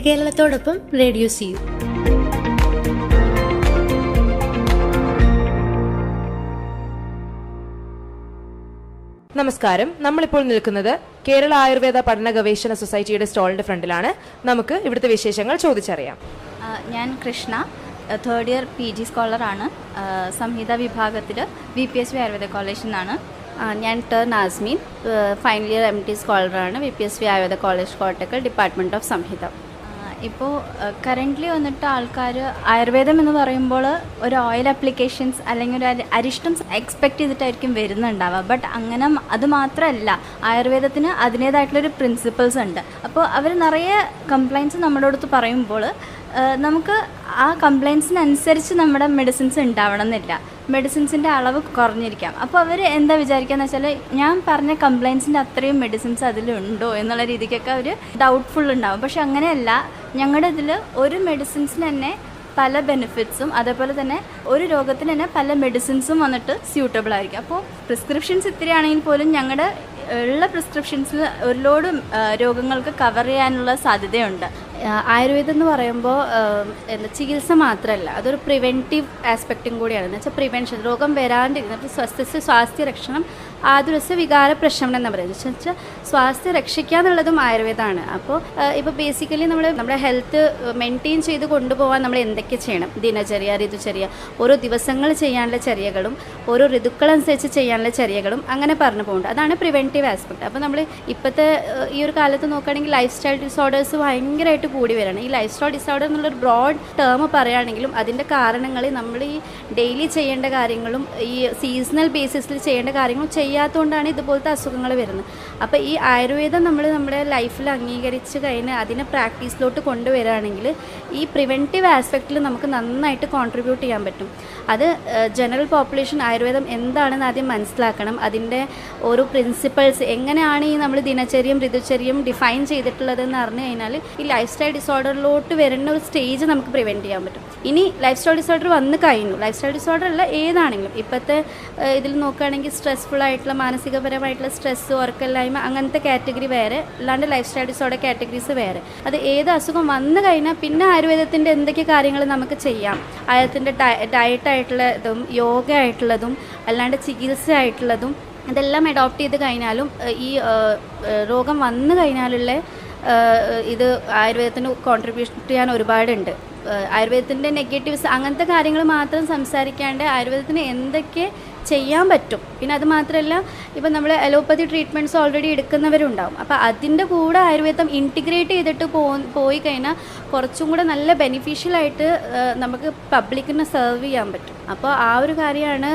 Health കേരളത്തോടൊപ്പം radio C നമസ്കാരം. നമ്മളിപ്പോൾ നിൽക്കുന്നത് കേരള ആയുർവേദ പഠന ഗവേഷണ സൊസൈറ്റിയുടെ സ്റ്റോളിന്റെ ഫ്രണ്ടിലാണ്. നമുക്ക് ഇവിടുത്തെ വിശേഷങ്ങൾ ചോദിച്ചറിയാം. ഞാൻ Krishna third year P G സ്കോളറാണ് സംഹിത വിഭാഗത്തിൽ V P S V Ayurveda കോളേജിൽ നിന്നാണ് ഞാൻ tear Nasmeen final year M D സ്കോളറാണ് V P S V Ayurveda college Kottakkal department of സംഹിത. ഇപ്പോൾ കറന്റ്ലി വന്നിട്ട് ആൾക്കാർ ആയുർവേദം എന്ന് പറയുമ്പോൾ ഒരു ഓയിൽ അപ്ലിക്കേഷൻസ് അല്ലെങ്കിൽ ഒരു അരി- അരിഷ്ടം എക്സ്പെക്ട് ചെയ്തിട്ടായിരിക്കും വരുന്നുണ്ടാവുക. ബട്ട് അങ്ങനെ അത് മാത്രമല്ല ആയുർവേദത്തിന് അതിന്റേതായിട്ടുള്ളൊരു പ്രിൻസിപ്പിൾസ് ഉണ്ട്. അപ്പോൾ അവർ നിറയെ കംപ്ലയിൻസ് നമ്മുടെ അടുത്ത് പറയുമ്പോൾ നമുക്ക് ആ കംപ്ലയിൻസിനനുസരിച്ച് നമ്മുടെ മെഡിസിൻസ് ഉണ്ടാവണം എന്നില്ല മെഡിസിൻസിന്റെ അളവ് കുറഞ്ഞിരിക്കാം. അപ്പോൾ അവർ എന്താ വിചാരിക്കുകയെന്ന് വെച്ചാൽ ഞാൻ പറഞ്ഞ കംപ്ലയിൻസിന്റെ അത്രയും മെഡിസിൻസ് അതിലുണ്ടോ എന്നുള്ള രീതിക്കൊക്കെ അവർ ഡൗട്ട്ഫുൾ ഉണ്ടാവും. പക്ഷെ അങ്ങനെയല്ല ഞങ്ങളുടെ ഇതിൽ ഒരു മെഡിസിൻസിന് തന്നെ പല ബെനിഫിറ്റ്സും അതേപോലെ തന്നെ ഒരു രോഗത്തിന് തന്നെ പല മെഡിസിൻസും വന്നിട്ട് സ്യൂട്ടബിൾ ആയിരിക്കും. അപ്പോൾ പ്രിസ്ക്രിപ്ഷൻസ് ഇത്രയാണെങ്കിൽ പോലും ഞങ്ങളുടെ ഉള്ള പ്രിസ്ക്രിപ്ഷൻസിൽ ഒരു ലോഡ് രോഗങ്ങൾക്ക് കവർ ചെയ്യാനുള്ള സാധ്യതയുണ്ട്. ആയുർവേദം എന്ന് പറയുമ്പോൾ എന്താ ചികിത്സ മാത്രമല്ല അതൊരു പ്രിവെന്റീവ് ആസ്പെക്റ്റും കൂടിയാണ്. എന്ന് വെച്ചാൽ പ്രിവെൻഷൻ രോഗം വരാണ്ടിരുന്ന സ്വസ്ഥ സ്വാസ്ഥ്യ രക്ഷണം ആതുരസ്യ വികാര പ്രശമനം എന്ന് പറയുന്നത് വെച്ചാൽ സ്വാസ്ഥ്യം രക്ഷിക്കുക എന്നുള്ളതും ആയുർവേദമാണ് അപ്പോൾ ഇപ്പോൾ ബേസിക്കലി നമ്മൾ നമ്മുടെ ഹെൽത്ത് മെയിന്റെയിൻ ചെയ്ത് കൊണ്ടുപോകാൻ നമ്മൾ എന്തൊക്കെ ചെയ്യണം? ദിനചര്യ ഋതുചര്യ ഓരോ ദിവസങ്ങൾ ചെയ്യാനുള്ള ചര്യകളും ഓരോ ഋതുക്കളനുസരിച്ച് ചെയ്യാനുള്ള ചര്യകളും അങ്ങനെ പറഞ്ഞു പോകുന്നുണ്ട്. അതാണ് പ്രിവെന്റീവ് ആസ്പെക്ട് അപ്പോൾ നമ്മൾ ഇപ്പോഴത്തെ ഈ ഒരു കാലത്ത് നോക്കുകയാണെങ്കിൽ ലൈഫ് സ്റ്റൈൽ ഡിസോർഡേഴ്സ് ഭയങ്കരമായിട്ട് കൂടി വരികയാണ് ഈ ലൈഫ് സ്റ്റൈൽ ഡിസോർഡർ എന്നുള്ളൊരു ബ്രോഡ് ടേം പറയുകയാണെങ്കിലും അതിന്റെ കാരണങ്ങൾ നമ്മൾ ഈ ഡെയിലി ചെയ്യേണ്ട കാര്യങ്ങളും ഈ സീസണൽ ബേസിസിൽ ചെയ്യേണ്ട കാര്യങ്ങളും ചെയ്യാത്തതുകൊണ്ടാണ് ഇതുപോലത്തെ അസുഖങ്ങൾ വരുന്നത്. അപ്പോൾ ഈ ആയുർവേദം നമ്മൾ നമ്മുടെ ലൈഫിൽ അംഗീകരിച്ച് കഴിഞ്ഞ് അതിനെ പ്രാക്ടീസിലോട്ട് കൊണ്ടുവരികയാണെങ്കിൽ ഈ പ്രിവെന്റീവ് ആസ്പെക്റ്റിൽ നമുക്ക് നന്നായിട്ട് കോൺട്രിബ്യൂട്ട് ചെയ്യാൻ പറ്റും. അത് ജനറൽ പോപ്പുലേഷൻ ആയുർവേദം എന്താണെന്ന് ആദ്യം മനസ്സിലാക്കണം. അതിന്റെ ഓരോ പ്രിൻസിപ്പൾസ് എങ്ങനെയാണ് ഈ നമ്മൾ ദിനചര്യം ഋതുചര്യം ഡിഫൈൻ ചെയ്തിട്ടുള്ളതെന്ന് അറിഞ്ഞു കഴിഞ്ഞാൽ ഈ ലൈഫ് സ്റ്റൈൽ ഡിസോർഡറിലോട്ട് വരുന്ന ഒരു സ്റ്റേജ് നമുക്ക് പ്രിവെന്റ് ചെയ്യാൻ പറ്റും. ഇനി ലൈഫ് സ്റ്റൈൽ ഡിസോർഡർ വന്ന് കഴിഞ്ഞു. ലൈഫ് സ്റ്റൈൽ ഡിസോർഡർ അല്ല ഏതാണെങ്കിലും ഇപ്പോഴത്തെ ഇതിൽ നോക്കുകയാണെങ്കിൽ സ്ട്രെസ്ഫുൾ ആയിട്ടുള്ള മാനസികപരമായിട്ടുള്ള സ്ട്രെസ് ഉറക്കമില്ലായ്മ അങ്ങനത്തെ കാറ്റഗറി വേറെ. അല്ലാണ്ട് ലൈഫ് സ്റ്റൈൽ ഡിസോർഡർ കാറ്റഗറീസ് വേറെ. അത് ഏത് അസുഖം വന്നു കഴിഞ്ഞാൽ പിന്നെ ആയുർവേദത്തിന്റെ എന്തൊക്കെ കാര്യങ്ങൾ നമുക്ക് ചെയ്യാം. ആയുർവേദത്തിന്റെ ഡയറ്റ് ആയിട്ടുള്ള ഇതും യോഗ ആയിട്ടുള്ളതും അല്ലാണ്ട് ചികിത്സ ആയിട്ടുള്ളതും ഇതെല്ലാം അഡോപ്റ്റ് ചെയ്ത് കഴിഞ്ഞാലും ഈ രോഗം വന്നു കഴിഞ്ഞാലുള്ള ഇത് ആയുർവേദത്തിന് കോൺട്രിബ്യൂഷൻ ചെയ്യാൻ ഒരുപാടുണ്ട്. ആയുർവേദത്തിന്റെ നെഗറ്റീവ്സ് അങ്ങനത്തെ കാര്യങ്ങൾ മാത്രം സംസാരിക്കാണ്ട് ആയുർവേദത്തിന് എന്തൊക്കെ ചെയ്യാൻ പറ്റും. പിന്നെ അത് മാത്രമല്ല ഇപ്പം നമ്മൾ അലോപ്പതി ട്രീറ്റ്മെന്റ്സ് ഓൾറെഡി എടുക്കുന്നവരുണ്ടാവും. അപ്പോൾ അതിന്റെ കൂടെ ആയുർവേദം ഇന്റിഗ്രേറ്റ് ചെയ്തിട്ട് പോ പോയി കഴിഞ്ഞാൽ കുറച്ചും കൂടെ നല്ല ബെനിഫിഷ്യലായിട്ട് നമുക്ക് പബ്ലിക്കിനെ സെർവ് ചെയ്യാൻ പറ്റും. അപ്പോൾ ആ ഒരു കാര്യമാണ്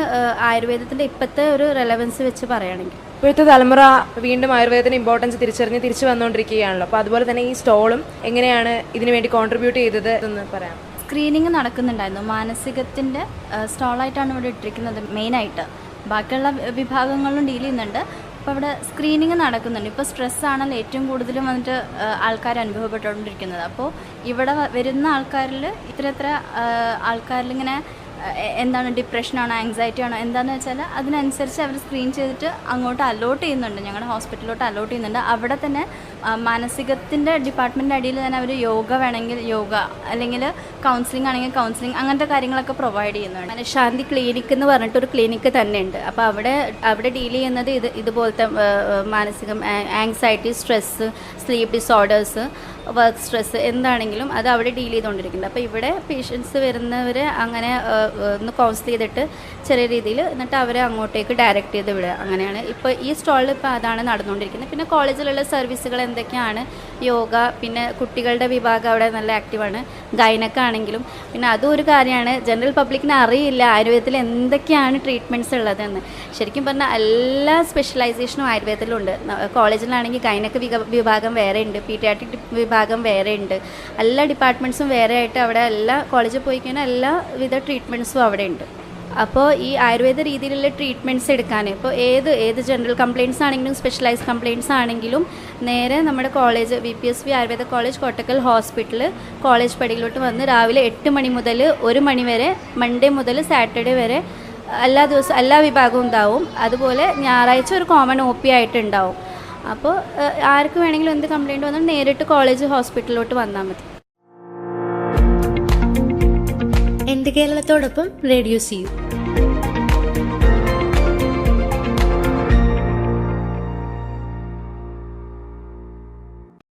ആയുർവേദത്തിന്റെ ഇപ്പോഴത്തെ ഒരു റെലവൻസ് വെച്ച് പറയുകയാണെങ്കിൽ ഇപ്പോഴത്തെ തലമുറ വീണ്ടും ആയുർവേദത്തിന് ഇമ്പോർട്ടൻസ് തിരിച്ചറിഞ്ഞ് തിരിച്ചു വന്നുകൊണ്ടിരിക്കുകയാണല്ലോ അപ്പോൾ അതുപോലെ തന്നെ ഈ സ്റ്റോളും എങ്ങനെയാണ് ഇതിനു വേണ്ടി കോൺട്രിബ്യൂട്ട് ചെയ്തത് എന്ന് പറയാം. സ്ക്രീനിങ് നടക്കുന്നുണ്ടായിരുന്നു. മാനസികത്തിന്റെ സ്റ്റോളായിട്ടാണ് ഇവിടെ ഇട്ടിരിക്കുന്നത് മെയിനായിട്ട് ബാക്കിയുള്ള വിഭാഗങ്ങളിലും ഡീൽ ചെയ്യുന്നുണ്ട്. അപ്പോൾ അവിടെ സ്ക്രീനിങ് നടക്കുന്നുണ്ട്. ഇപ്പോൾ സ്ട്രെസ് ആണല്ലോ ഏറ്റവും കൂടുതലും വന്നിട്ട് ആൾക്കാർ അനുഭവപ്പെട്ടുകൊണ്ടിരിക്കുന്നത്. അപ്പോൾ ഇവിടെ വരുന്ന ആൾക്കാരിൽ ഇത്ര ഇത്ര എ- എന്താണ് ഡിപ്രഷനാണോ ആങ്സൈറ്റി ആണോ എന്താണെന്ന് വെച്ചാൽ അതിനനുസരിച്ച് അവർ സ്ക്രീൻ ചെയ്തിട്ട് അങ്ങോട്ട് അലോട്ട് ചെയ്യുന്നുണ്ട്. ഞങ്ങളുടെ ഹോസ്പിറ്റലിലോട്ട് അലോട്ട് ചെയ്യുന്നുണ്ട്. അവിടെ തന്നെ മാനസികത്തിന്റെ ഡിപ്പാർട്ട്മെന്റ് അടിയിൽ തന്നെ അവർ യോഗ വേണമെങ്കിൽ യോഗ അല്ലെങ്കിൽ കൗൺസിലിംഗ് ആണെങ്കിൽ കൗൺസിലിംഗ് അങ്ങനത്തെ കാര്യങ്ങളൊക്കെ പ്രൊവൈഡ് ചെയ്യുന്നുണ്ട്. മനഃശാന്തി ക്ലിനിക്ക് എന്ന് പറഞ്ഞിട്ടൊരു ക്ലിനിക്ക് തന്നെ ഉണ്ട് അപ്പോൾ അവിടെ അവിടെ ഡീൽ ചെയ്യുന്നത് ഇത് ഇതുപോലത്തെ മാനസികം anxiety stress sleep disorders work stress എന്താണെങ്കിലും അത് അവിടെ ഡീൽ ചെയ്തുകൊണ്ടിരിക്കുന്നത് അപ്പോൾ ഇവിടെ പേഷ്യൻസ് വരുന്നവർ അങ്ങനെ ഒന്ന് കൗൺസിൽ ചെയ്തിട്ട് ചെറിയ രീതിയിൽ എന്നിട്ട് അവരെ അങ്ങോട്ടേക്ക് ഡയറക്റ്റ് ചെയ്ത് വിടുക. അങ്ങനെയാണ്. ഇപ്പോൾ ഈ സ്റ്റാളിൽ ഇപ്പോൾ അതാണ് നടന്നുകൊണ്ടിരിക്കുന്നത്. പിന്നെ കോളേജിലുള്ള സർവീസുകൾ എന്തൊക്കെയാണ്? യോഗ പിന്നെ കുട്ടികളുടെ വിഭാഗം അവിടെ നല്ല ആക്റ്റീവാണ് ഗൈനക്കാണെങ്കിലും പിന്നെ അതും ഒരു കാര്യമാണ്. ജനറൽ പബ്ലിക്കിന് അറിയില്ല ആയുർവേദത്തിൽ എന്തൊക്കെയാണ് ട്രീറ്റ്മെന്റ്സ് ഉള്ളതെന്ന്. ശരിക്കും പറഞ്ഞാൽ എല്ലാ സ്പെഷ്യലൈസേഷനും ആയുർവേദത്തിലുണ്ട്. കോളേജിലാണെങ്കിൽ ഗൈനക്ക് വിഭാഗം വേറെ ഉണ്ട്. പീഡിയാട്രിക് വിഭാഗം വേറെ ഉണ്ട്. എല്ലാ ഡിപ്പാർട്ട്മെന്റ്സും വേറെ ആയിട്ട് അവിടെ എല്ലാ കോളേജിൽ പോയി കഴിഞ്ഞാൽ എല്ലാവിധ ട്രീറ്റ്മെന്റ്സും അവിടെ ഉണ്ട്. അപ്പോൾ ഈ ആയുർവേദ രീതിയിലുള്ള ട്രീറ്റ്മെന്റ്സ് എടുക്കാൻ ഇപ്പോൾ ഏത് ഏത് ജനറൽ കംപ്ലയിന്റ്സ് ആണെങ്കിലും സ്പെഷ്യലൈസ്ഡ് കംപ്ലയിന്റ്സ് ആണെങ്കിലും നേരെ നമ്മുടെ college V P S V Ayurveda college Kottakkal hospital college പടിയിലോട്ട് വന്ന് രാവിലെ എട്ട് മണി മുതൽ ഒരു മണി വരെ മൺഡേ മുതൽ സാറ്റർഡേ വരെ എല്ലാ ദിവസവും എല്ലാ വിഭാഗവും ഉണ്ടാവും. അതുപോലെ ഞായറാഴ്ച ഒരു കോമൺ ഒ പി ആയിട്ട് ഉണ്ടാവും. അപ്പോൾ ആർക്ക് വേണമെങ്കിലും എന്ത് കംപ്ലയിന്റ് വന്നാലും നേരിട്ട് കോളേജ് ഹോസ്പിറ്റലിലോട്ട് വന്നാൽ മതി. എന്റെ കേരളത്തോടൊപ്പം റേഡിയോ സി യു.